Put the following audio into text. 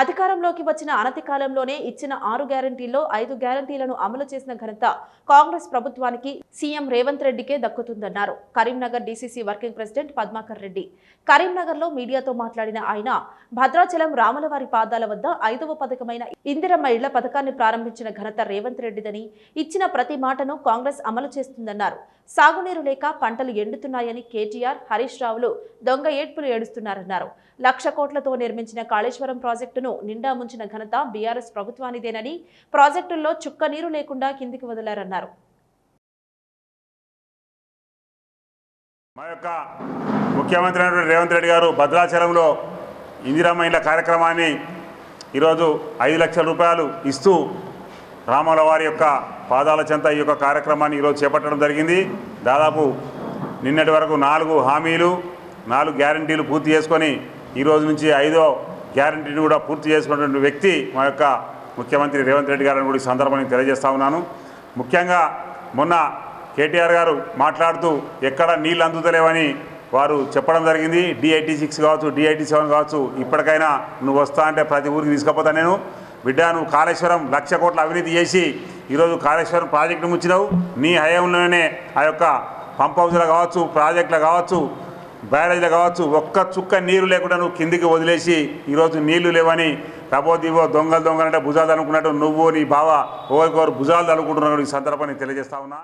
అధికారంలోకి వచ్చిన అనతి కాలంలోనే ఇచ్చిన ఆరు గ్యారంటీల్లో ఐదు గ్యారంటీలను అమలు చేసిన ఘనత కాంగ్రెస్ ప్రభుత్వానికి సీఎం రేవంత్ రెడ్డికే దక్కుతుందన్నారు. Karimnagar DCC working president Padmakar Reddy. కరీంనగర్లో మీడియాతో మాట్లాడిన ఆయన భద్రాచలం రాములవారి పాదాల వద్ద ఐదవ పథకమైన ఇందిరమ్మ ఇళ్ళ పథకాన్ని ప్రారంభించిన ఘనత రేవంత్ రెడ్డిదని ఇచ్చిన ప్రతి మాటను కాంగ్రెస్ అమలు చేస్తుందన్నారు. సాగునీరు లేక పంటలు ఎండుతున్నాయని కేటీఆర్ హరీష్ రావులు దొంగ ఏడ్పులు ఏడుస్తున్నారన్నారు. లక్ష కోట్లతో నిర్మించిన కాళేశ్వరం ప్రాజెక్టును నిండా ముంచిన ఘనత బీఆర్ఎస్ ప్రభుత్వానిదేనని ప్రాజెక్టుల్లో చుక్క నీరు లేకుండా కిందికి వదిలారన్నారు. మా యొక్క ముఖ్యమంత్రి రేవంత్ రెడ్డి గారు భద్రాచలంలో ఇందిరామ ఇళ్ళ కార్యక్రమాన్ని ఈరోజు ఐదు లక్షల రూపాయలు ఇస్తూ రాముల వారి యొక్క పాదాల చెంత ఈ యొక్క కార్యక్రమాన్ని ఈరోజు చేపట్టడం జరిగింది. దాదాపు నిన్నటి వరకు నాలుగు హామీలు నాలుగు గ్యారంటీలు పూర్తి చేసుకొని ఈ రోజు నుంచి ఐదో గ్యారంటీని కూడా పూర్తి చేసుకున్నటువంటి వ్యక్తి మా యొక్క ముఖ్యమంత్రి రేవంత్ రెడ్డి గారిని కూడా ఈ సందర్భాన్ని తెలియజేస్తా ఉన్నాను. ముఖ్యంగా మొన్న కేటీఆర్ గారు మాట్లాడుతూ ఎక్కడ నీళ్ళు అందుతలేవని వారు చెప్పడం జరిగింది. డిఐటీ సిక్స్ కావచ్చు డిఐటీ సెవెన్ కావచ్చు ఇప్పటికైనా నువ్వు వస్తా అంటే ప్రతి ఊరికి తీసుకుపోతా నేను. బిడ్డ నువ్వు కాళేశ్వరం లక్ష కోట్ల అవినీతి చేసి ఈరోజు కాళేశ్వరం ప్రాజెక్టు ముచ్చినావు నీ హయాంలోనే ఆ యొక్క పంప్ హౌస్లు కావచ్చు ప్రాజెక్టులు కావచ్చు బ్యారేజ్లు కావచ్చు ఒక్క చుక్క నీరు లేకుండా నువ్వు కిందికి వదిలేసి ఈరోజు నీళ్ళు లేవని తబో దివో దొంగలు దొంగలంటే భుజాలు అనుకున్నట్టు నువ్వు నీ బావ ఒకరికొకరు భుజాలు తలుకుంటున్నాడు ఈ సందర్భాన్ని తెలియజేస్తా ఉన్నా.